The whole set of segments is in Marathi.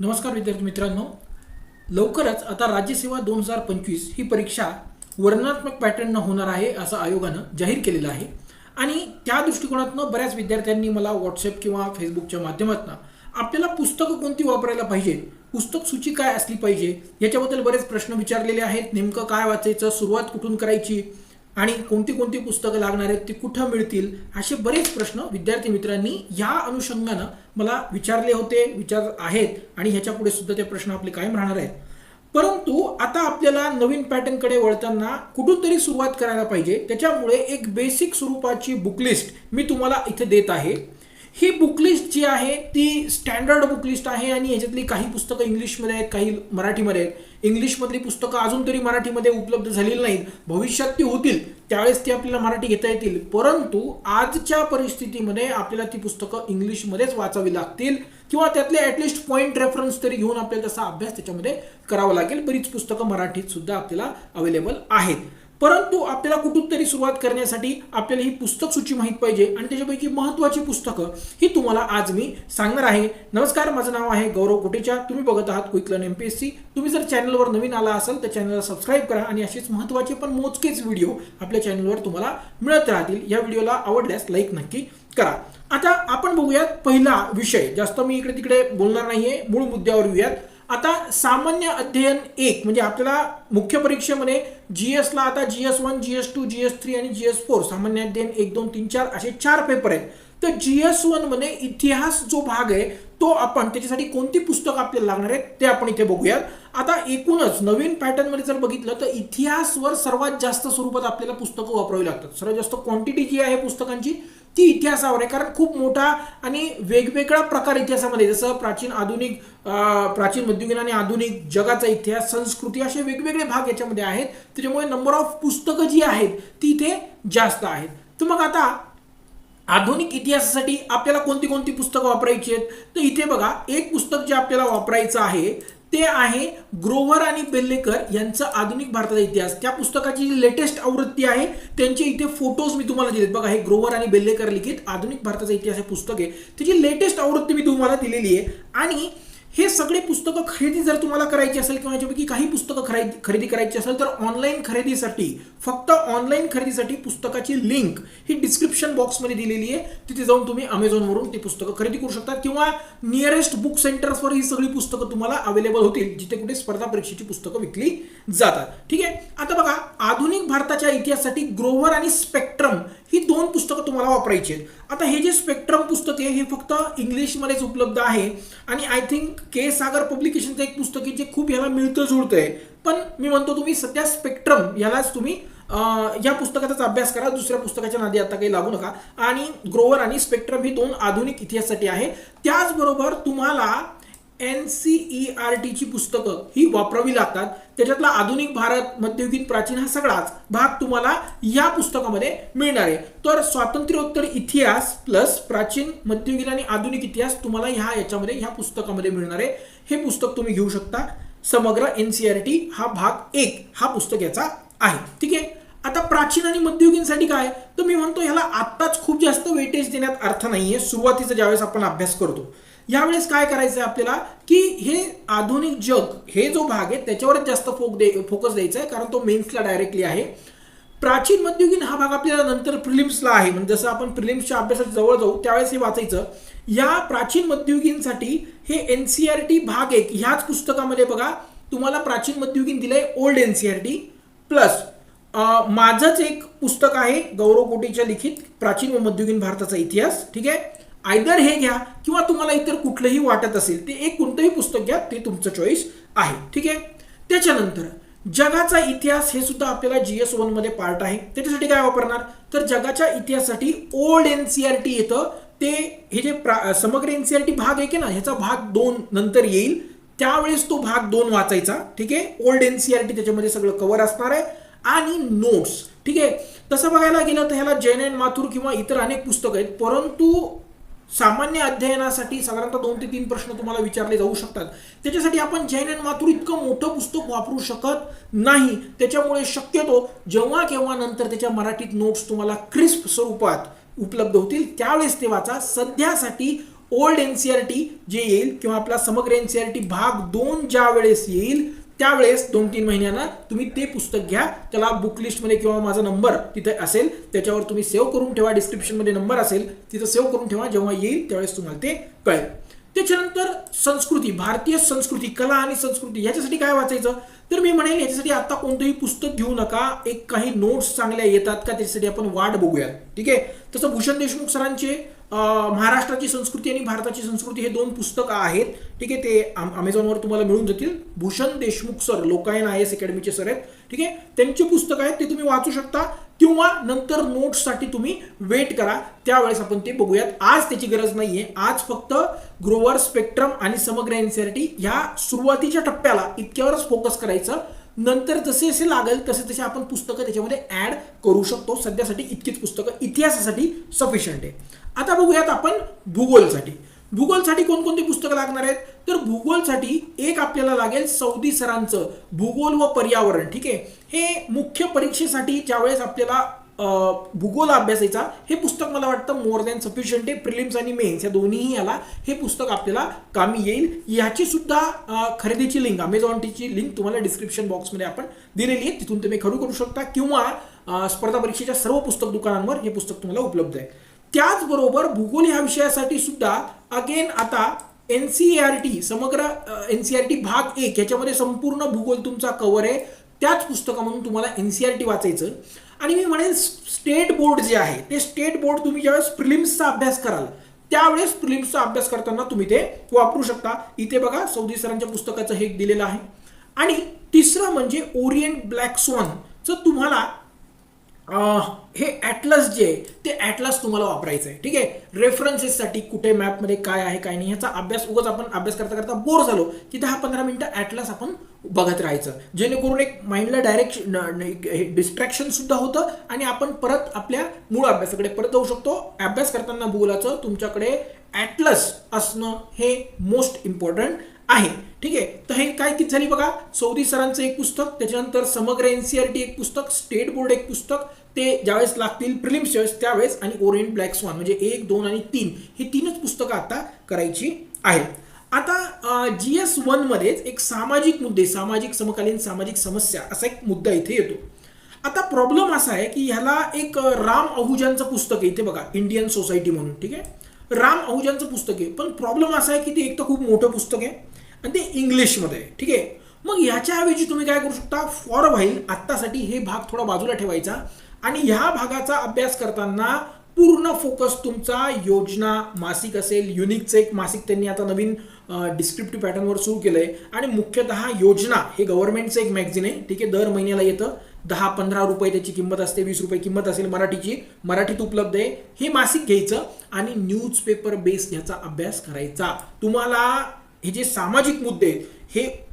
नमस्कार विद्यार्थी मित्रांनो. लवकरच आता राज्यसेवा दोन हजार पंचवीस ही परीक्षा वर्णनात्मक पॅटर्ननं होणार आहे असं आयोगानं जाहीर केलेलं आहे. आणि त्या दृष्टिकोनातनं बऱ्याच विद्यार्थ्यांनी मला व्हॉट्सअप किंवा फेसबुकच्या माध्यमातून आपल्याला पुस्तकं कोणती वापरायला पाहिजे पुस्तक सूची काय असली पाहिजे याच्याबद्दल बरेच प्रश्न विचारलेले आहेत. नेमकं काय वाचायचं सुरुवात कुठून करायची आणि कोणती कोणती पुस्तकं लागणार आहेत ती कुठं मिळतील असे बरेच प्रश्न विद्यार्थी मित्रांनी या अनुषंगानं मला विचारले होते विचार आहेत आणि ह्याच्या पुढे सुद्धा ते प्रश्न आपले कायम राहणार आहेत. परंतु आता आपल्याला नवीन पॅटर्नकडे वळताना कुठून तरी सुरुवात करायला पाहिजे. त्याच्यामुळे एक बेसिक स्वरूपाची बुकलिस्ट मी तुम्हाला इथे देत आहे. ही बुकलिस्ट जी आहे ती स्टँडर्ड बुकलिस्ट आहे आणि याच्यातली काही पुस्तकं इंग्लिशमध्ये आहेत काही मराठीमध्ये आहेत. इंग्लिशमधली पुस्तकं अजून तरी मराठीमध्ये उपलब्ध झालेली नाहीत. भविष्यात ती होतील त्यावेळेस ती आपल्याला मराठी घेता येतील. परंतु आजच्या परिस्थितीमध्ये आपल्याला ती पुस्तकं इंग्लिशमध्येच वाचावी लागतील किंवा त्यातले ॲटलिस्ट पॉईंट रेफरन्स तरी घेऊन आपल्याला तसा अभ्यास त्याच्यामध्ये करावा लागेल. बरीच पुस्तकं मराठीत सुद्धा आपल्याला अवेलेबल आहेत. परंतु आपल्याला कुठून तरी सुरुवात करण्यासाठी आपल्याला ही पुस्तक सूची माहीत पाहिजे आणि त्याच्यापैकी महत्वाची पुस्तकं ही तुम्हाला आज मी सांगणार आहे. नमस्कार माझं नाव आहे गौरव कोटेचा. तुम्ही बघत आहात क्विकलन एम पी एस सी तुम्ही जर चॅनलवर नवीन आला असाल तर चॅनलला सबस्क्राईब करा आणि असेच महत्त्वाचे पण मोजकेच व्हिडिओ आपल्या चॅनलवर तुम्हाला मिळत राहतील. या व्हिडिओला आवडल्यास लाईक नक्की करा. आता आपण बघूयात पहिला विषय. जास्त मी इकडे तिकडे बोलणार नाहीये. मूळ मुद्द्यावर येऊयात. आता सामान्य अध्ययन एक म्हणजे आपल्याला मुख्य परीक्षेमध्ये जी एसला आता G S one G S two G S three आणि जी एस फोर सामान्य अध्ययन एक दोन तीन चार असे चार पेपर आहेत. तर जी एस वनमध्ये इतिहास जो भाग आहे तो आपण त्याच्यासाठी कोणती पुस्तकं आपल्याला लागणार आहेत ते आपण इथे बघूयात. आता एकूणच नवीन पॅटर्नमध्ये जर बघितलं तर इतिहासवर सर्वात जास्त स्वरूपात आपल्याला पुस्तकं वापरावी लागतात. सर्वात जास्त क्वांटिटी जी आहे पुस्तकांची ती इतिहासावर आहे. कारण खूप मोठा आणि वेगवेगळा प्रकार इतिहासामध्ये जसं प्राचीन आधुनिक प्राचीन मध्ययुगीन आणि आधुनिक जगाचा इतिहास संस्कृती असे वेगवेगळे भाग याच्यामध्ये आहेत. त्याच्यामुळे नंबर ऑफ पुस्तकं जी आहेत ती इथे जास्त आहेत. तर मग आता आधुनिक इतिहासासाठी आपल्याला कोणती कोणती पुस्तकं वापरायची आहेत? तर इथे बघा एक पुस्तक जे आपल्याला वापरायचं आहे ते आहे ग्रोव्हर आणि बेल्लेकर यांचं आधुनिक भारताचा इतिहास. त्या पुस्तकाची जी लेटेस्ट आवृत्ती आहे त्यांचे इथे फोटोज मी तुम्हाला दिलेत. बघा हे ग्रोव्हर आणि बेल्लेकर लिखित आधुनिक भारताचा इतिहास हे पुस्तक आहे. त्याची लेटेस्ट आवृत्ती मी तुम्हाला दिलेली आहे. आणि हे सगळे पुस्तकं खरेदी जर तुम्हाला करायची असेल किंवा याच्यापैकी काही पुस्तकं खरेदी खरेदी करायची असेल तर ऑनलाईन खरेदीसाठी फक्त ऑनलाईन खरेदीसाठी पुस्तकाची लिंक ही डिस्क्रिप्शन बॉक्समध्ये दिलेली आहे. तिथे जाऊन तुम्ही अमेझॉनवरून ती पुस्तकं खरेदी करू शकता किंवा नियरेस्ट बुक सेंटर्सवर ही सगळी पुस्तकं तुम्हाला अवेलेबल होतील जिथे कुठे स्पर्धा परीक्षेची पुस्तकं विकली जातात. ठीक आहे? आता बघा आधुनिक भारताच्या इतिहासासाठी ग्रोव्हर आणि स्पेक्ट्रम ही दोन पुस्तकं तुम्हाला वापरायची आहेत. आता हे जे स्पेक्ट्रम पुस्तक आहे हे फक्त इंग्लिशमध्येच उपलब्ध आहे. आणि आय थिंक के सागर पब्लिकेशनचं एक पुस्तक आहे जे खूप ह्याला मिळतं जुळतं आहे पण मी म्हणतो तुम्ही सध्या स्पेक्ट्रम यालाच तुम्ही या पुस्तकाचाच अभ्यास करा. दुसऱ्या पुस्तकाच्या नादी आता काही लागू नका. आणि ग्रोवर आणि स्पेक्ट्रम ही दोन आधुनिक इतिहासासाठी आहे. त्याचबरोबर तुम्हाला एन सी ई आर टीची पुस्तकं ही वापरावी लागतात. त्याच्यातला आधुनिक भारत मध्ययुगीन प्राचीन हा सगळाच भाग तुम्हाला या पुस्तकामध्ये मिळणार आहे. तर स्वातंत्र्योत्तर इतिहास प्लस प्राचीन मध्ययुगीन आणि आधुनिक इतिहास तुम्हाला ह्या याच्यामध्ये ह्या पुस्तकामध्ये मिळणार आहे. हे पुस्तक तुम्ही घेऊ शकता. समग्र एन सी आर टी हा भाग एक हा पुस्तक याचा आहे. ठीक आहे? आता प्राचीन आणि मध्ययुगीनसाठी काय? तर मी म्हणतो ह्याला आत्ताच खूप जास्त वेटेज देण्यात अर्थ नाहीये. सुरुवातीचा ज्यावेळेस आपण अभ्यास करतो यावेळेस काय करायचं आहे आपल्याला की हे आधुनिक जग हे जो भाग आहे त्याच्यावरच जास्त फोक दे फोकस द्यायचा आहे कारण तो मेन्सला डायरेक्टली आहे. प्राचीन मध्ययुगीन हा भाग आपल्याला नंतर प्रिलिम्सला आहे. म्हणजे जसं आपण प्रिलिम्सच्या अभ्यासात जवळ जाऊ त्यावेळेस हे वाचायचं. या प्राचीन मध्ययुगीनसाठी हे एन सी आर टी भाग एक ह्याच पुस्तकामध्ये बघा तुम्हाला प्राचीन मध्ययुगीन दिलंय old N C R T plus माझंच एक पुस्तक आहे गौरव कोटीच्या लिखित प्राचीन व मध्ययुगीन भारताचा इतिहास ठीक आहे? आयदर हे घ्या किंवा तुम्हाला इतर कुठलंही वाटत असेल ते एक कोणतंही पुस्तक घ्या ते तुमचं चॉईस आहे. ठीक आहे? त्याच्यानंतर जगाचा इतिहास हे सुद्धा आपल्याला जी एस वनमध्ये पार्ट आहे. त्याच्यासाठी काय वापरणार? तर जगाच्या इतिहासासाठी old N C R T येतं. ते हे जे प्रा- समग्र एन सी आर टी भाग आहे की ना ह्याचा भाग दोन नंतर येईल. त्यावेळेस तो भाग दोन वाचायचा. ठीक आहे? Old N C R T त्याच्यामध्ये सगळं कव्हर असणार आहे. आणि नोट्स ठीक आहे? तसं बघायला गेलं तर ह्याला जैन अँड माथुर किंवा इतर अनेक पुस्तकं आहेत. परंतु सामान्य अध्ययनासाठी साधारणतः दोन ते तीन प्रश्न तुम्हाला विचारले जाऊ शकतात. त्याच्यासाठी आपण जैन आणि माथुर इतकं मोठं पुस्तक वापरू शकत नाही. त्याच्यामुळे शक्यतो जेव्हा केव्हा नंतर त्याच्या मराठीत नोट्स तुम्हाला क्रिस्प स्वरूपात उपलब्ध होतील त्यावेळेस ते वाचा. सध्यासाठी ओल्ड एनसीआरटी जे येईल किंवा आपला समग्र एनसीआरटी भाग दोन ज्या वेळेस येईल त्यावेळेस दोन तीन महिन्यानं तुम्ही ते पुस्तक घ्या. त्याला बुक लिस्टमध्ये किंवा माझा नंबर तिथे असेल. त्याच्यावर तुम्ही सेव्ह करून ठेवा. डिस्क्रिप्शनमध्ये नंबर असेल तिथं सेव्ह करून ठेवा. जेव्हा येईल त्यावेळेस तुम्हाला ते कळेल. त्याच्यानंतर संस्कृती भारतीय संस्कृती कला आणि संस्कृती याच्यासाठी काय वाचायचं? तर मी म्हणेन याच्यासाठी आता कोणतंही पुस्तक घेऊ नका. एक काही नोट्स चांगल्या येतात का त्याच्यासाठी आपण वाट बघूयात. ठीक आहे? तसं भूषण देशमुख सरांचे महाराष्ट्राची संस्कृती आणि भारताची संस्कृती हे दोन पुस्तकं आहेत. ठीक आहे ते अमेझॉनवर तुम्हाला मिळून जातील. Bhushan Deshmukh sir Lokayan I S अकॅडमीचे sir आहेत. ठीक आहे त्यांचे पुस्तकं आहेत ते तुम्ही वाचू शकता किंवा नंतर नोट्ससाठी तुम्ही वेट करा. त्यावेळेस आपण ते बघूयात. आज त्याची गरज नाहीये. आज फक्त ग्रोवर स्पेक्ट्रम आणि समग्र एनसीआरटी ह्या सुरुवातीच्या टप्प्याला इतक्यावरच फोकस करायचं. नंतर जसे जसे लागेल तसे तसे आपण पुस्तकं त्याच्यामध्ये ऍड करू शकतो. सध्यासाठी इतकीच पुस्तकं इतिहासासाठी सफिशियंट आहे. आता बघूयात आपण भूगोलसाठी. भूगोलसाठी कोणकोणती पुस्तकं लागणार आहेत? तर भूगोलसाठी एक आपल्याला लागेल सौदी सरांचं भूगोल व पर्यावरण ठीक आहे? हे मुख्य परीक्षेसाठी ज्यावेळेस आपल्याला भूगोल अभ्यासायचा हे पुस्तक मला वाटतं मोर दॅन सफिशियंट आहे. प्रिलिम्स आणि मेन्स या दोन्हीही याला हे पुस्तक आपल्याला कामी येईल. याची सुद्धा खरेदीची लिंक अमेझॉनटीची लिंक तुम्हाला डिस्क्रिप्शन बॉक्समध्ये आपण दिलेली आहे. तिथून तुम्ही खरू करू शकता किंवा स्पर्धा परीक्षेच्या सर्व पुस्तक दुकानांवर हे पुस्तक तुम्हाला उपलब्ध आहे. त्याचबरोबर भूगोल ह्या विषयासाठी सुद्धा अगेन आता एन सी आर टी समग्र एन सी आर टी भाग एक याच्यामध्ये संपूर्ण भूगोल तुमचा कव्हर आहे. त्याच पुस्तकामधून तुम्हाला एन सी आर टी वाचायचं. आणि मी म्हणेन स्टेट बोर्ड जे आहे ते स्टेट बोर्ड तुम्ही ज्यावेळेस प्रिलिम्सचा अभ्यास कराल त्यावेळेस प्रिलिम्सचा अभ्यास करताना तुम्ही ते वापरू शकता. इथे बघा सौदी सरांच्या पुस्तकाचं हे दिलेलं आहे. आणि तिसरं म्हणजे ओरिएंट ब्लॅक स्वानचं तुम्हाला हे ॲटलस जे आहे ते ॲटलस तुम्हाला वापरायचं आहे ठीक आहे? रेफरन्सेससाठी कुठे मॅपमध्ये काय आहे काय नाही ह्याचा अभ्यास उगाच आपण अभ्यास करता करता बोर झालो. की दहा पंधरा मिनटं ॲटलस आपण बघत राहायचं. जेणेकरून एक माइंडला डायरेक्शन डिस्ट्रॅक्शन सुद्धा होतं आणि आपण परत आपल्या मूळ अभ्यासाकडे परत जाऊ शकतो. अभ्यास करताना भूगोलाचं तुमच्याकडे ॲटलस असणं हे मोस्ट इम्पॉर्टंट आहे. ठीक आहे? तर हे काय किती झाली बघा? सौदी सरांचं एक पुस्तक त्याच्यानंतर समग्र एनसीआरटी एक पुस्तक स्टेट बोर्ड एक पुस्तक ते ज्यावेळेस लागतील प्रिलिम्स ज्यावेळेस त्यावेळेस आणि ओरिएंट ब्लॅक स्वान म्हणजे एक दोन आणि तीन ही तीनच पुस्तकं आता करायची आहेत. आता जी एस वन मध्येच एक सामाजिक मुद्दे सामाजिक समकालीन सामाजिक समस्या असा एक मुद्दा इथे येतो. आता प्रॉब्लेम असा आहे की ह्याला एक राम अहुजांचं पुस्तक आहे इथे बघा इंडियन सोसायटी म्हणून ठीक आहे? राम अहुजांचं पुस्तक आहे. पण प्रॉब्लेम असा आहे की ते एक तर खूप मोठं पुस्तक आहे आणि ते इंग्लिशमध्ये आहे ठीक आहे? मग ह्याच्याऐवजी तुम्ही काय करू शकता? फॉर व्हाईल आत्तासाठी हे भाग थोडा बाजूला ठेवायचा आणि ह्या भागाचा अभ्यास करताना पूर्ण फोकस तुमचा योजना मासिक असेल युनिकचं एक मासिक त्यांनी आता नवीन डिस्क्रिप्टिव्ह पॅटर्नवर सुरू केलंय. आणि मुख्यतः योजना हे गव्हर्नमेंटचं एक मॅगझिन आहे ठीक आहे? दर महिन्याला येतं. दहा पंधरा रुपये त्याची किंमत असते वीस रुपये किंमत असेल मराठीची मराठीत उपलब्ध आहे. हे मासिक घ्यायचं आणि न्यूजपेपर बेस ह्याचा अभ्यास करायचा. तुम्हाला हे जे सामाजिक मुद्दे आहेत, हे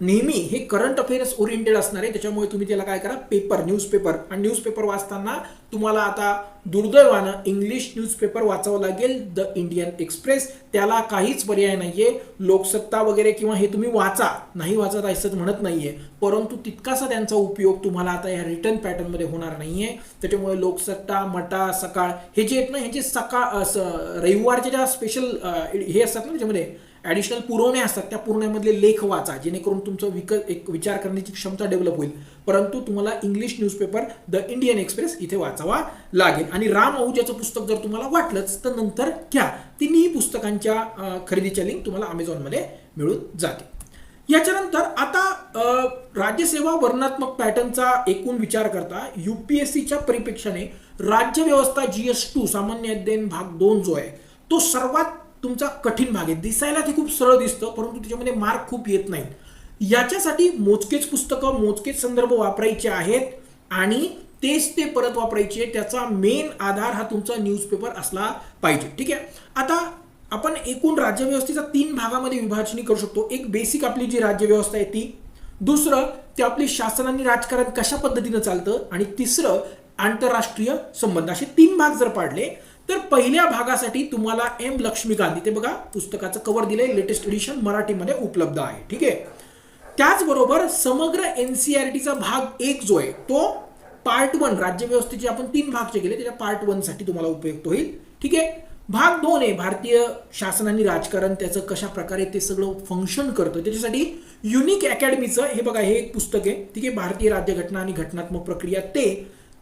नेहमी हे करंट अफेअर्स ओरिएंटेड असणार आहे. त्याच्यामुळे तुम्ही त्याला काय करा? पेपर न्यूजपेपर आणि न्यूजपेपर वाचताना तुम्हाला आता दुर्दैवानं इंग्लिश न्यूजपेपर वाचावं लागेल. द इंडियन एक्सप्रेस त्याला काहीच पर्याय नाहीये. लोकसत्ता वगैरे किंवा हे तुम्ही वाचा. नाही वाचत असंच म्हणत नाहीये. परंतु तितकासा त्यांचा उपयोग तुम्हाला आता या रिटर्न पॅटर्नमध्ये होणार नाहीये. त्याच्यामुळे लोकसत्ता मटा सकाळ हे जे आहेत ना हे जे सकाळ रविवारचे ज्या स्पेशल हे असतात ना त्याच्यामध्ये ॲडिशनल पुरवणे असतात त्या पुरवण्यामधले लेख वाचा जेणेकरून तुमचं विक एक विचार करण्याची क्षमता डेव्हलप होईल. परंतु तुम्हाला English newspaper the Indian Express इथे वाचावा लागेल. आणि राम अहुजाचं पुस्तक जर तुम्हाला वाटलंच तर नंतर घ्या. तिन्ही पुस्तकांच्या खरेदीच्या लिंक तुम्हाला अमेझॉनमध्ये मिळून जाते याच्यानंतर आता राज्यसेवा वर्णात्मक पॅटर्नचा एकूण विचार करता युपीएससीच्या परिप्रेक्षाने राज्यव्यवस्था जी एस टू सामान्य अध्ययन भाग दोन जो आहे तो सर्वात तुमचा कठीण भाग आहे. दिसायला ते खूप सरळ दिसतं परंतु त्याच्यामध्ये मार्क खूप येत नाहीत. याच्यासाठी मोजकेच पुस्तकं मोजकेच संदर्भ वापरायचे आहेत आणि तेच ते परत वापरायचे त्याचा मेन आधार हा तुमचा न्यूजपेपर असला पाहिजे. ठीक आहे? आता आपण एकूण राज्यव्यवस्थेचा तीन भागामध्ये विभाजणी करू शकतो. एक बेसिक आपली जी राज्यव्यवस्था आहे ती. दुसरं ते आपली शासन आणि राजकारण कशा पद्धतीनं चालतं? आणि तिसरं आंतरराष्ट्रीय संबंध. असे तीन भाग जर पाडले तर पहिल्या भागासाठी तुम्हाला एम लक्ष्मीकांत. इथे बघा पुस्तकाचं कव्हर दिलंय लेटेस्ट एडिशन मराठीमध्ये उपलब्ध आहे. ठीक आहे? त्याचबरोबर समग्र एन सी आर टीचा भाग एक जो आहे तो पार्ट वन राज्यव्यवस्थेचे आपण तीन भाग जे केले त्याच्या पार्ट वनसाठी तुम्हाला उपयुक्त होईल. ठीक आहे? भाग दोन आहे भारतीय शासन आणि राजकारण त्याचं कशा प्रकारे ते सगळं फंक्शन करतं त्याच्यासाठी युनिक अकॅडमीचं हे बघा हे एक पुस्तक आहे. ठीक आहे? भारतीय राज्यघटना आणि घटनात्मक प्रक्रिया ते.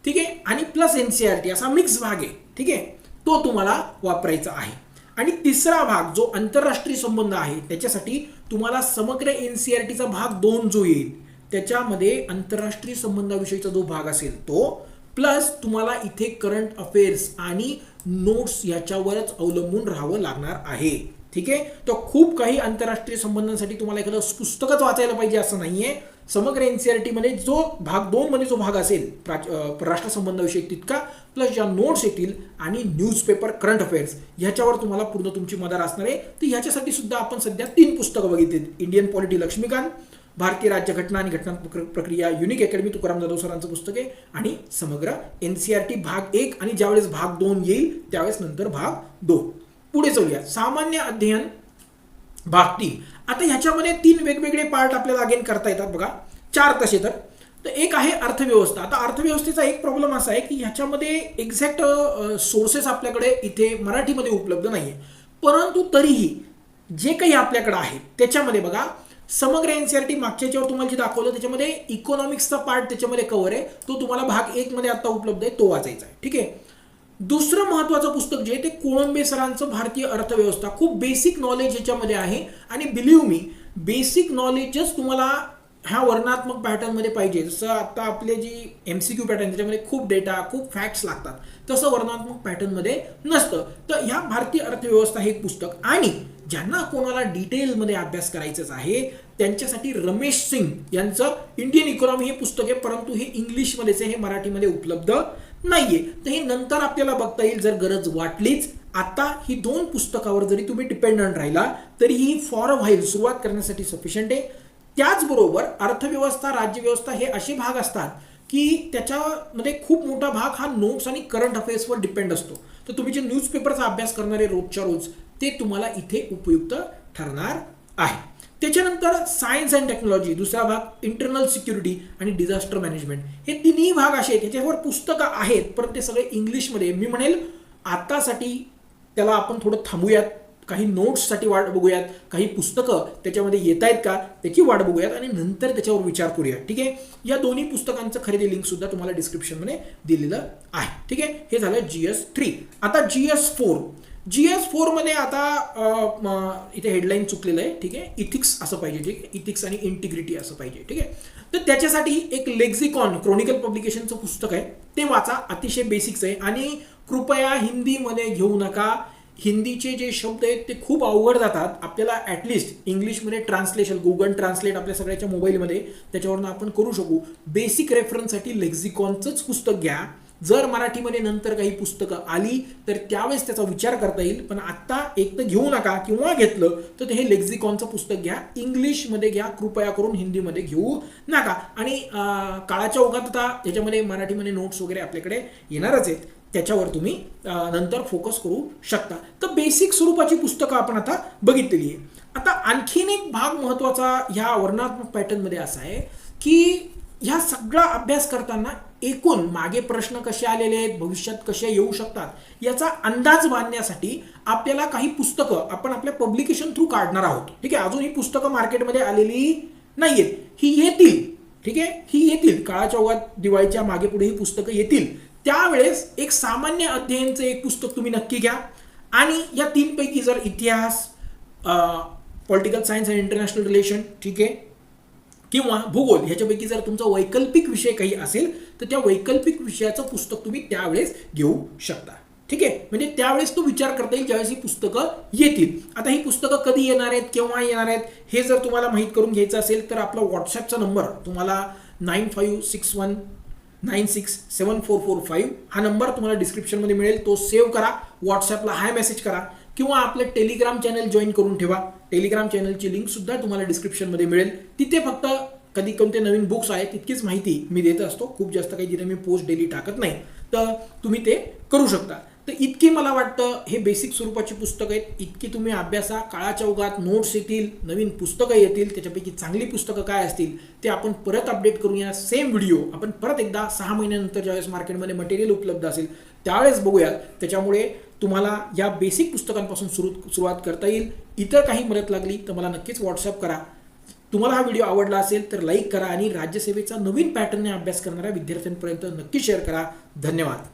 ठीक आहे? आणि plus N C R T असा मिक्स भाग आहे. ठीक आहे? तो तुम्हाला वापरायचा आहे. आणि तिसरा भाग जो आंतरराष्ट्रीय संबंध आहे त्याच्यासाठी तुम्हाला समग्र एन सी आर टीचा भाग दोन जो येईल त्याच्यामध्ये आंतरराष्ट्रीय संबंधाविषयीचा जो भाग असेल तो प्लस तुम्हाला इथे करंट अफेअर्स आणि नोट्स याच्यावरच अवलंबून राहावं लागणार आहे. ठीक आहे? तर खूप काही आंतरराष्ट्रीय संबंधांसाठी तुम्हाला एखादं पुस्तकच वाचायला पाहिजे असं नाहीये. समग्र एनसीआरटी मध्ये जो भाग दोन मध्ये जो भाग असेल प्राच- अं, राष्ट्रसंबंधाविषयी तितका प्लस ज्या नोट्स येतील आणि न्यूजपेपर करंट अफेअर्स ह्याच्यावर तुम्हाला पूर्ण तुमची मदार असणार आहे. तर ह्याच्यासाठी सुद्धा आपण सध्या तीन पुस्तकं बघितली इंडियन पॉलिटी लक्ष्मीकांत भारतीय राज्यघटना आणि घटना प्रक्रिया युनिक अकॅडमी तुकाराम जाधव सरांचं पुस्तक आहे. आणि समग्र एनसीआरटी भाग एक आणि ज्यावेळेस भाग दोन येईल त्यावेळेस नंतर भाग दोन. पुढे जाऊया. सामान्य अध्ययन भाग तीन. आता ह्याच्यामध्ये तीन वेगवेगळे पार्ट आपल्याला अगेन करता येतात बघा. चार तसे तर. तर एक आहे अर्थव्यवस्था. आता अर्थव्यवस्थेचा एक प्रॉब्लेम असा आहे की ह्याच्यामध्ये एक्झॅक्ट सोर्सेस आपल्याकडे इथे मराठीमध्ये उपलब्ध नाही आहे परंतु तरीही जे काही आपल्याकडे आहे त्याच्यामध्ये बघा समग्र एनसीआरटी मागच्या याच्यावर तुम्हाला जे दाखवलं त्याच्यामध्ये इकॉनॉमिक्सचा पार्ट त्याच्यामध्ये कव्हर आहे. तो तुम्हाला भाग एक मध्ये आता उपलब्ध आहे तो वाचायचा आहे. ठीक आहे? दुसरं महत्वाचं पुस्तक जे आहे ते कोळंबे सरांचं भारतीय अर्थव्यवस्था. खूप बेसिक नॉलेज याच्यामध्ये आहे. आणि बिलीव्ह मी बेसिक नॉलेजच तुम्हाला ह्या वर्णात्मक पॅटर्नमध्ये पाहिजे. जसं आता आपले जी एम सी क्यू पॅटर्न त्याच्यामध्ये खूप डेटा खूप फॅक्ट्स लागतात तसं वर्णात्मक पॅटर्नमध्ये नसतं. तर ह्या भारतीय अर्थव्यवस्था हे एक पुस्तक. आणि ज्यांना कोणाला डिटेलमध्ये अभ्यास करायचाच आहे त्यांच्यासाठी रमेश सिंग यांचं इंडियन इकॉनॉमी हे पुस्तक आहे परंतु हे इंग्लिशमध्येच आहे हे मराठीमध्ये उपलब्ध नाहीये. तर हे नंतर आपल्याला बघता येईल जर गरज वाटलीच. आता ही दोन पुस्तकावर जरी तुम्ही डिपेंडंट राहिला तरी ही फॉर अ व्हाईल सुरुवात करण्यासाठी सफिशियंट आहे. त्याचबरोबर अर्थव्यवस्था राज्यव्यवस्था हे असे भाग असतात की त्याच्यामध्ये खूप मोठा भाग हा नोट्स आणि करंट अफेअर्सवर डिपेंड असतो. तर तुम्ही जे न्यूजपेपरचा अभ्यास करणारे रोजच्या रोज ते तुम्हाला इथे उपयुक्त ठरणार आहे. त्याच्यानंतर सायन्स अँड टेक्नॉलॉजी दुसरा भाग इंटरनल सिक्युरिटी आणि डिझास्टर मॅनेजमेंट हे तिन्ही भाग असे आहेत याच्यावर पुस्तकं आहेत पण ते सगळे इंग्लिशमध्ये मी म्हणेल आतासाठी त्याला आपण थोडं थांबूयात काही नोट्ससाठी वाट बघूयात काही पुस्तकं त्याच्यामध्ये येत आहेत का त्याची वाट बघूयात आणि नंतर त्याच्यावर विचार करूया ठीक आहे? या दोन्ही पुस्तकांचं खरेदी लिंक सुद्धा तुम्हाला डिस्क्रिप्शनमध्ये दिलेलं आहे. ठीक आहे? हे झालं जी एस थ्री आता G S four G S फोरमध्ये आता इथे हेडलाईन चुकलेलं आहे ठीक आहे? इथिक्स असं पाहिजे ठीक आहे? इथिक्स आणि इंटिग्रिटी असं पाहिजे ठीक आहे? तर त्याच्यासाठी एक लेक्झिकॉन क्रॉनिकल पब्लिकेशनचं पुस्तक आहे. ते वाचा अतिशय बेसिक्स आहे. आणि कृपया हिंदीमध्ये घेऊ नका. हिंदीचे जे शब्द आहेत ते खूप अवघड जातात. आपल्याला ॲटलिस्ट इंग्लिशमध्ये ट्रान्सलेशन गुगल ट्रान्सलेट आपल्या सगळ्याच्या मोबाईलमध्ये त्याच्यावरनं आपण करू शकू. बेसिक रेफरन्ससाठी लेक्झिकॉनचंच पुस्तक घ्या. जर मराठीमध्ये नंतर काही पुस्तकं आली तर त्यावेळेस त्याचा विचार करता येईल. पण आत्ता एक तर घेऊ नका किंवा घेतलं तर ते हे लेक्झिकॉनचं पुस्तक घ्या. इंग्लिशमध्ये घ्या कृपया करून हिंदीमध्ये घेऊ नका. आणि काळाच्या ओघात आता त्याच्यामध्ये मराठीमध्ये नोट्स वगैरे आपल्याकडे येणारच आहेत. त्याच्यावर तुम्ही नंतर फोकस करू शकता. तर बेसिक स्वरूपाची पुस्तकं आपण आता बघितलेली आहे आता आणखीन एक भाग महत्त्वाचा ह्या वर्णात्मक पॅटर्नमध्ये असा आहे की ह्या सगळा अभ्यास करताना एकूण मागे प्रश्न कसे आलेले आहेत भविष्यात कसे येऊ शकतात याचा अंदाज बांधण्यासाठी आपल्याला काही पुस्तकं आपण आपल्या पब्लिकेशन थ्रू काढणार आहोत. ठीक आहे अजून ही पुस्तकं मार्केटमध्ये आलेली नाहीयेत. ही येतील. ठीक आहे ही येतील. काळाच्या ओघात दिवाळीच्या मागे पुढे ही पुस्तकं येतील. त्यावेळेस एक सामान्य अध्ययनचं एक पुस्तक तुम्ही नक्की घ्या. आणि या तीनपैकी जर इतिहास political science and international relation ठीक आहे किंवा भूगोल ह्याच्यापैकी जर तुमचा वैकल्पिक विषय काही असेल तर त्या वैकल्पिक विषयाचं पुस्तक तुम्ही त्यावेळेस घेऊ शकता. ठीक आहे? म्हणजे त्यावेळेस तो विचार करता येईल ज्यावेळेस ही पुस्तकं येतील. आता ही पुस्तकं कधी येणार आहेत? केव्हा येणार आहेत? हे जर तुम्हाला माहीत करून घ्यायचं असेल तर आपला व्हॉट्सॲपचा नंबर तुम्हाला nine five six one nine six seven four four five हा नंबर तुम्हाला डिस्क्रिप्शनमध्ये मिळेल. तो सेव्ह करा व्हॉट्सॲपला हाय मेसेज करा किंवा आपलं टेलिग्राम चॅनल जॉईन करून ठेवा. टेलिग्राम चॅनलची लिंक सुद्धा तुम्हाला डिस्क्रिप्शनमध्ये मिळेल. तिथे फक्त कधी कोणते नवीन बुक्स आहेत तितकीच माहिती मी देत असतो. खूप जास्त काही तिथे मी पोस्ट डेली टाकत नाही तर तुम्ही ते करू शकता. तर इतकी मला वाटतं हे बेसिक स्वरूपाची पुस्तकं आहेत. इतकी तुम्ही अभ्यासा काळाच्या उगात नोट्स येतील नवीन पुस्तकं येतील त्याच्यापैकी चांगली पुस्तकं काय असतील ते आपण परत अपडेट करूया. सेम व्हिडिओ आपण परत एकदा सहा महिन्यानंतर ज्यावेळेस मार्केटमध्ये मटेरियल उपलब्ध असेल त्यावेळेस बघूयात. त्याच्यामुळे तुम्हाला या बेसिक पुस्तकांपासून सुरू सुरुवात करता येईल. इतर काही मदत लागली तर मला नक्कीच व्हॉट्सअप करा. तुम्हाला हा व्हिडिओ आवडला असेल तर लाईक करा आणि राज्यसेवेचा नवीन पॅटर्नने अभ्यास करणाऱ्या विद्यार्थ्यांपर्यंत नक्की शेअर करा. धन्यवाद.